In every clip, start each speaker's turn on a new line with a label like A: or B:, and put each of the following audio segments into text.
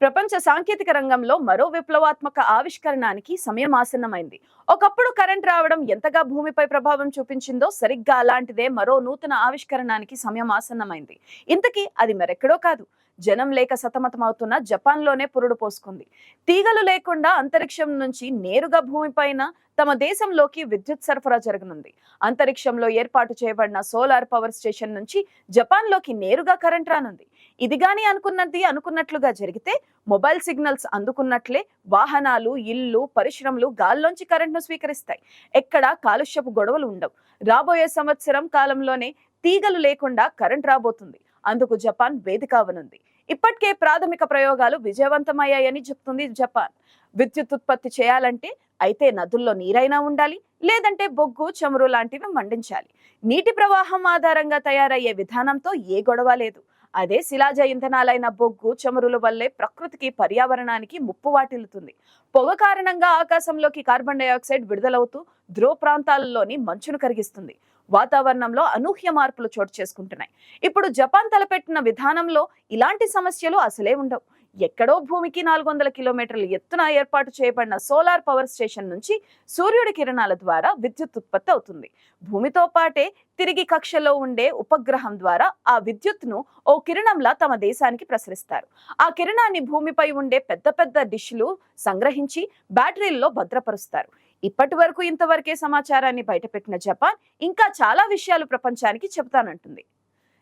A: ప్రపంచ సాంకేతిక రంగంలో మరో విప్లవాత్మక ఆవిష్కరణానికి సమయం ఆసన్నమైంది. ఒకప్పుడు కరెంట్ రావడం ఎంతగా భూమిపై ప్రభావం చూపించిందో సరిగ్గా అలాంటిదే మరో నూతన ఆవిష్కరణానికి సమయం ఆసన్నమైంది. ఇంతకీ అది మరెక్కడో కాదు. జనం లేక సతమతమవుతున్న జపాన్లోనే పురుడు పోసుకుంది. తీగలు లేకుండా అంతరిక్షం నుంచి నేరుగా భూమిపైన తమ దేశంలోకి విద్యుత్ సరఫరా జరగనుంది. అంతరిక్షంలో ఏర్పాటు చేయబడిన సోలార్ పవర్ స్టేషన్ నుంచి జపాన్లోకి నేరుగా కరెంట్ రానుంది. ఇది కానీ అనుకున్నది అనుకున్నట్లుగా జరిగితే మొబైల్ సిగ్నల్స్ అందుకున్నట్లే వాహనాలు ఇల్లు పరిశ్రమలు గాల్లోంచి కరెంట్ను స్వీకరిస్తాయి. ఎక్కడ కాలుష్యపు గొడవలు ఉండవు. రాబోయే సంవత్సరం కాలంలోనే తీగలు లేకుండా కరెంట్ రాబోతుంది. అందుకు జపాన్ వేదిక అవనుంది. ఇప్పటికే ప్రాథమిక ప్రయోగాలు విజయవంతమయ్యాయని చెప్తుంది జపాన్. విద్యుత్ ఉత్పత్తి చేయాలంటే అయితే నదుల్లో నీరైనా ఉండాలి లేదంటే బొగ్గు చమురు లాంటివి మండించాలి. నీటి ప్రవాహం ఆధారంగా తయారయ్యే విధానంతో ఏ గొడవ లేదు. అదే శిలాజ ఇంధనాలైన బొగ్గు చమురుల వల్లే ప్రకృతికి పర్యావరణానికి ముప్పు వాటిల్లుతుంది. పొగ కారణంగా ఆకాశంలోకి కార్బన్ డైఆక్సైడ్ విడుదలవుతూ ధ్రువ ప్రాంతాలలోని మంచును కరిగిస్తుంది. వాతావరణంలో అనూహ్య మార్పులు చోటు చేసుకుంటున్నాయి. ఇప్పుడు జపాన్ తలపెట్టిన విధానంలో ఇలాంటి సమస్యలు అసలే ఉండవు. ఎక్కడో భూమికి నాలుగు వందల కిలోమీటర్ల ఎత్తున ఏర్పాటు చేయబడిన సోలార్ పవర్ స్టేషన్ నుంచి సూర్యుడి కిరణాల ద్వారా విద్యుత్ ఉత్పత్తి అవుతుంది. భూమితో పాటే తిరిగి కక్షలో ఉండే ఉపగ్రహం ద్వారా ఆ విద్యుత్ను ఓ కిరణంలా తమ దేశానికి ప్రసరిస్తారు. ఆ కిరణాన్ని భూమిపై ఉండే పెద్ద పెద్ద డిష్లు సంగ్రహించి బ్యాటరీల్లో భద్రపరుస్తారు. ఇప్పటి వరకు ఇంతవరకే సమాచారాన్ని బయటపెట్టిన జపాన్ ఇంకా చాలా విషయాలు ప్రపంచానికి చెబుతానంటుంది.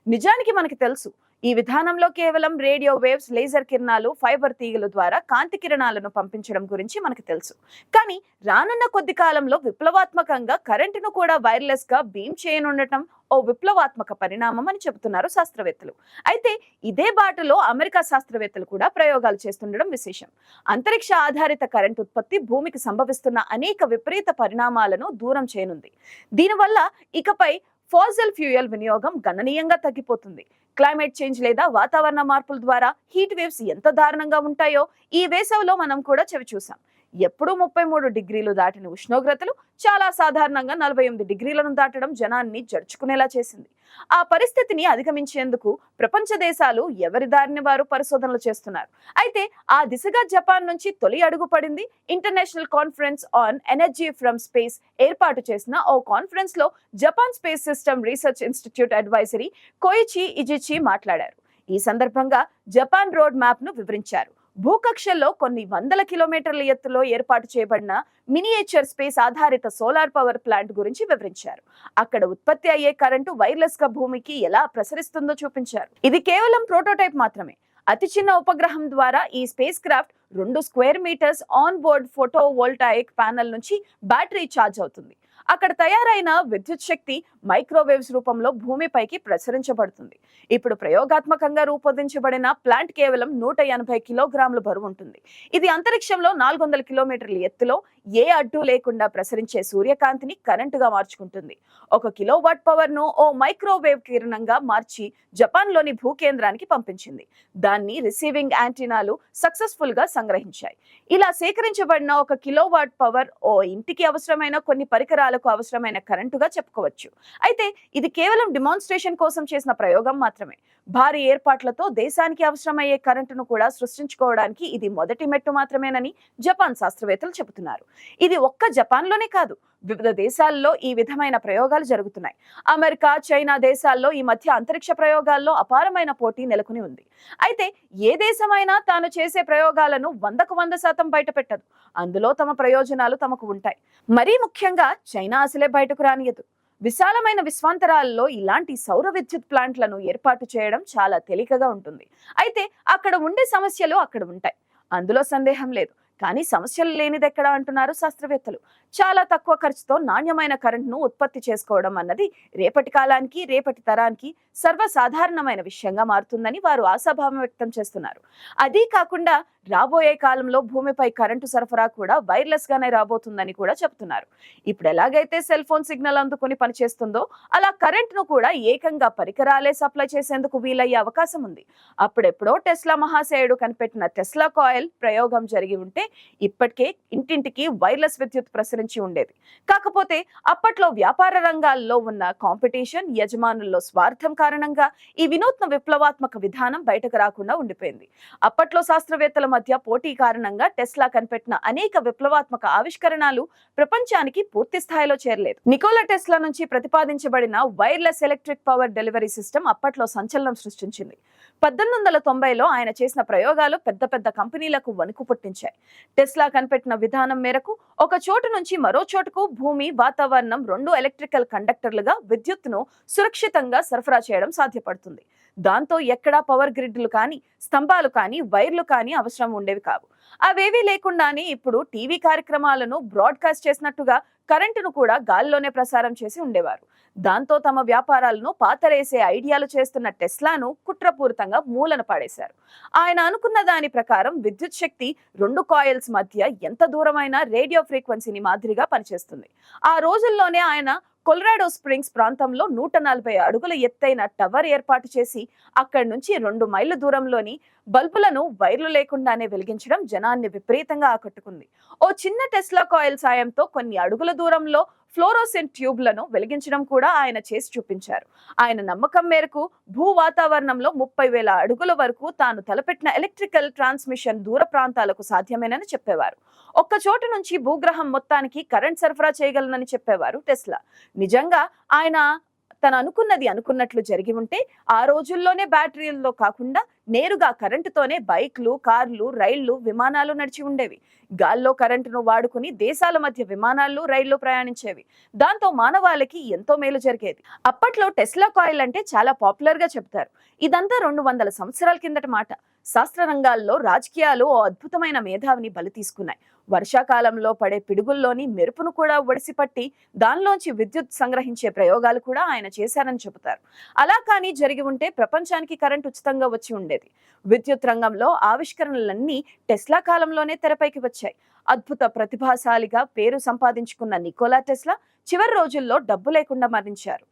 A: నిజానికి మనకి తెలుసు ఈ విధానంలో కేవలం రేడియో వేవ్స్ లేజర్ కిరణాలు ఫైబర్ తీగల ద్వారా కాంతి కిరణాలను పంపించడం గురించి మనకు తెలుసు. కానీ రానున్న కొద్ది కాలంలో విప్లవాత్మకంగా కరెంటును కూడా వైర్లెస్గా బీమ్ చేయనుండటం ఓ విప్లవాత్మక పరిణామం అని చెబుతున్నారు శాస్త్రవేత్తలు. అయితే ఇదే బాటలో అమెరికా శాస్త్రవేత్తలు కూడా ప్రయోగాలు చేస్తుండడం విశేషం. అంతరిక్ష ఆధారిత కరెంట్ ఉత్పత్తి భూమికి సంభవిస్తున్న అనేక విపరీత పరిణామాలను దూరం చేయనుంది. దీనివల్ల ఇకపై ఫాజల్ ఫ్యూయల్ వినియోగం గణనీయంగా తగ్గిపోతుంది. క్లైమేట్ చేంజ్ లేదా వాతావరణ మార్పుల ద్వారా హీట్ వేవ్స్ ఎంత దారుణంగా ఉంటాయో ఈ వేసవిలో మనం కూడా చెవి చూసాం. ఎప్పుడూ ముప్పై మూడు డిగ్రీలు దాటిన ఉష్ణోగ్రతలు చాలా సాధారణంగా నలభై ఎనిమిది డిగ్రీలను దాటడం జనాన్ని జడుచుకునేలా చేసింది. ఆ పరిస్థితిని అధిగమించేందుకు ప్రపంచ దేశాలు ఎవరి దారిని వారు పరిశోధనలు చేస్తున్నారు. అయితే ఆ దిశగా జపాన్ నుంచి తొలి అడుగు పడింది international conference on energy from space ఏర్పాటు చేసిన ఓ కాన్ఫరెన్స్లో Japan space system research institute advisory Koichi Ijichi మాట్లాడారు. ఈ సందర్భంగా జపాన్ రోడ్ మ్యాప్ను వివరించారు. భూకక్షల్లో కొన్ని వందల కిలోమీటర్ల ఎత్తులో ఏర్పాటు చేయబడిన మినియేచర్ స్పేస్ ఆధారిత సోలార్ పవర్ ప్లాంట్ గురించి వివరించారు. అక్కడ ఉత్పత్తి అయ్యే కరెంటు వైర్లెస్గా భూమికి ఎలా ప్రసరిస్తుందో చూపించారు. ఇది కేవలం ప్రోటోటైప్ మాత్రమే. అతి చిన్న ఉపగ్రహం ద్వారా ఈ స్పేస్ క్రాఫ్ట్ రెండు square metres on board photovoltaic panel నుంచి బ్యాటరీ ఛార్జ్ అవుతుంది. అక్కడ తయారైన విద్యుత్ శక్తి మైక్రోవేవ్స్ రూపంలో భూమిపైకి ప్రసరించబడుతుంది. ఇప్పుడు ప్రయోగాత్మకంగా రూపొందించబడిన ప్లాంట్ కేవలం నూట ఎనభై కిలోగ్రాముల బరువు ఉంటుంది. ఇది అంతరిక్షంలో నాలుగు వందల కిలోమీటర్ల ఎత్తులో ఏ అడ్డు లేకుండా ప్రసరించే సూర్యకాంతిని కరెంటుగా మార్చుకుంటుంది. ఒక కిలోవాట్ పవర్ను ఓ మైక్రోవేవ్ కిరణంగా మార్చి జపాన్లోని భూకేంద్రానికి పంపించింది. దాన్ని రిసీవింగ్ యాంటీనాలు సక్సెస్ఫుల్గా సంగ్రహించాయి. ఇలా సేకరించబడిన ఒక కిలోవాట్ పవర్ ఓ ఇంటికి అవసరమైన కొన్ని ప్రయోగాలకు అవసరమైన కరెంటుగా చెప్పుకోవచ్చు. అయితే ఇది కేవలం డిమాన్స్ట్రేషన్ కోసం చేసిన ప్రయోగం మాత్రమే. భారీ ఏర్పాట్లతో దేశానికి అవసరమయ్యే కరెంటును కూడా సృష్టించుకోవడానికి ఇది మొదటి మెట్టు మాత్రమేనని జపాన్ శాస్త్రవేత్తలు చెబుతున్నారు. ఇది ఒక్క జపాన్లోనే కాదు వివిధ దేశాల్లో ఈ విధమైన ప్రయోగాలు జరుగుతున్నాయి. అమెరికా చైనా దేశాల్లో ఈ మధ్య అంతరిక్ష ప్రయోగాల్లో అపారమైన పోటీ నెలకొని ఉంది. అయితే ఏ దేశమైనా తాను చేసే ప్రయోగాలను వందకు వంద శాతం బయటపెట్టదు. అందులో తమ ప్రయోజనాలు తమకు ఉంటాయి. మరీ ముఖ్యంగా చైనా అసలే బయటకు రానియదు. విశాలమైన విశ్వాంతరాలలో ఇలాంటి సౌర విద్యుత్ ప్లాంట్లను ఏర్పాటు చేయడం చాలా తేలికగా ఉంటుంది. అయితే అక్కడ ఉండే సమస్యలు అక్కడ ఉంటాయి. అందులో సందేహం లేదు. కానీ సమస్యలు లేనిది ఎక్కడ అంటున్నారు శాస్త్రవేత్తలు? చాలా తక్కువ ఖర్చుతో నాణ్యమైన కరెంట్ను ఉత్పత్తి చేసుకోవడం అన్నది రేపటి కాలానికి రేపటి తరానికి సర్వసాధారణమైన విషయంగా మారుతుందని వారు ఆశాభావం వ్యక్తం చేస్తున్నారు. అదీ కాకుండా రాబోయే కాలంలో భూమిపై కరెంటు సరఫరా కూడా వైర్లెస్ గానే రాబోతుందని కూడా చెప్తున్నారు. ఇప్పుడు ఎలాగైతే సెల్ ఫోన్ సిగ్నల్ అందుకుని పనిచేస్తుందో అలా కరెంట్ను కూడా ఏకంగా పరికరాలే సప్లై చేసేందుకు వీలయ్యే అవకాశం ఉంది. అప్పుడెప్పుడో టెస్లా మహాశయుడు కనిపెట్టిన టెస్లా కాయిల్ ప్రయోగం జరిగి ఉంటే ఇప్పటికే ఇంటింటికి వైర్లెస్ విద్యుత్ ప్రసరించి ఉండేది. కాకపోతే అప్పట్లో వ్యాపార రంగాల్లో ఉన్న కాంపిటీషన్ యజమానుల్లో స్వార్థం కారణంగా ఈ వినూత్న విప్లవాత్మక విధానం బయటకు రాకుండా ఉండిపోయింది. అప్పట్లో శాస్త్రవేత్తల మధ్య పోటీ కారణంగా టెస్లా కనిపెట్టిన అనేక విప్లవాత్మక ఆవిష్కరణలు ప్రపంచానికి పూర్తి స్థాయిలో చేరలేదు. నికోలా టెస్లా నుంచి ప్రతిపాదించబడిన wireless electric power delivery system అప్పట్లో సంచలనం సృష్టించింది. పద్దెనిమిది వందల తొంభైలో ఆయన చేసిన ప్రయోగాలు పెద్ద పెద్ద కంపెనీలకు వణుకు పుట్టించాయి. టెస్లా కనిపెట్టిన విధానం మేరకు ఒక చోటు నుంచి మరో చోటుకు భూమి వాతావరణం రెండు ఎలక్ట్రికల్ కండక్టర్లుగా విద్యుత్తును సురక్షితంగా సరఫరా చేయడం సాధ్యపడుతుంది. దాంతో ఎక్కడా పవర్ గ్రిడ్లు కానీ స్తంభాలు కానీ వైర్లు కానీ అవసరం ఉండేవి కావు. అవేవీ లేకుండానే ఇప్పుడు టీవీ కార్యక్రమాలను బ్రాడ్కాస్ట్ చేసినట్టుగా కరెంటును కూడా గాలిలోనే ప్రసారం చేసి ఉండేవారు. దాంతో తమ వ్యాపారాలను పాతరేసే ఐడియాలు చేస్తున్న టెస్లాను కుట్రపూరితంగా మూలన పాడేశారు. ఆయన అనుకున్న దాని ప్రకారం విద్యుత్ శక్తి రెండు కాయిల్స్ మధ్య ఎంత దూరమైన రేడియో ఫ్రీక్వెన్సీని మాదిరిగా పనిచేస్తుంది. ఆ రోజుల్లోనే ఆయన కొలరాడో స్ప్రింగ్స్ ప్రాంతంలో నూట నలభై అడుగుల ఎత్తైన టవర్ ఏర్పాటు చేసి అక్కడి నుంచి రెండు మైళ్ళ దూరంలోని బల్బులను వైర్లు లేకుండానే వెలిగించడం జనాన్ని విపరీతంగా ఆకట్టుకుంది. ఓ చిన్న టెస్లా కాయిల్ సాయంతో కొన్ని అడుగుల దూరంలో ఫ్లోరోసెంట్ ట్యూబ్లను వెలిగించడం కూడా ఆయన చేసి చూపించారు. ఆయన నమ్మకం మేరకు భూ వాతావరణంలో ముప్పై వేల అడుగుల వరకు తాను తలపెట్టిన ఎలక్ట్రికల్ ట్రాన్స్మిషన్ దూర ప్రాంతాలకు సాధ్యమేనని చెప్పేవారు. ఒక్క చోటు నుంచి భూగ్రహం మొత్తానికి కరెంట్ సరఫరా చేయగలనని చెప్పేవారు టెస్లా. నిజంగా ఆయన తను అనుకున్నది అనుకున్నట్లు జరిగి ఉంటే ఆ రోజుల్లోనే బ్యాటరీల్లో కాకుండా నేరుగా కరెంటుతోనే బైక్లు కార్లు రైళ్ళు విమానాలు నడిచి ఉండేవి. గాల్లో కరెంటును వాడుకుని దేశాల మధ్య విమానాలు రైళ్ళు ప్రయాణించేవి. దాంతో మానవాళికి ఎంతో మేలు జరిగేది. అప్పట్లో టెస్లా కాయిల్ అంటే చాలా పాపులర్గా చెప్తారు. ఇదంతా రెండు వందల సంవత్సరాల కిందట మాట. శాస్త్ర రంగాల్లో రాజకీయాలు ఓ అద్భుతమైన మేధావిని బలి తీసుకున్నాయి. వర్షాకాలంలో పడే పిడుగుల్లోని మెరుపును కూడా ఒడిసిపట్టి దానిలోంచి విద్యుత్ సంగ్రహించే ప్రయోగాలు కూడా ఆయన చేశారని చెబుతారు. అలా కానీ జరిగి ఉంటే ప్రపంచానికి కరెంట్ ఉచితంగా వచ్చి ఉండేది. విద్యుత్ రంగంలో ఆవిష్కరణలన్నీ టెస్లా కాలంలోనే తెరపైకి వచ్చాయి. అద్భుత ప్రతిభాశాలిగా పేరు సంపాదించుకున్న నికోలా టెస్లా చివరి రోజుల్లో డబ్బు లేకుండా మరణించారు.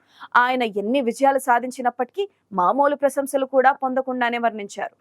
A: ఆయన ఎన్ని విజయాలు సాధించినప్పటికీ మామూలు ప్రశంసలు కూడా పొందకుండానే మరణించారు.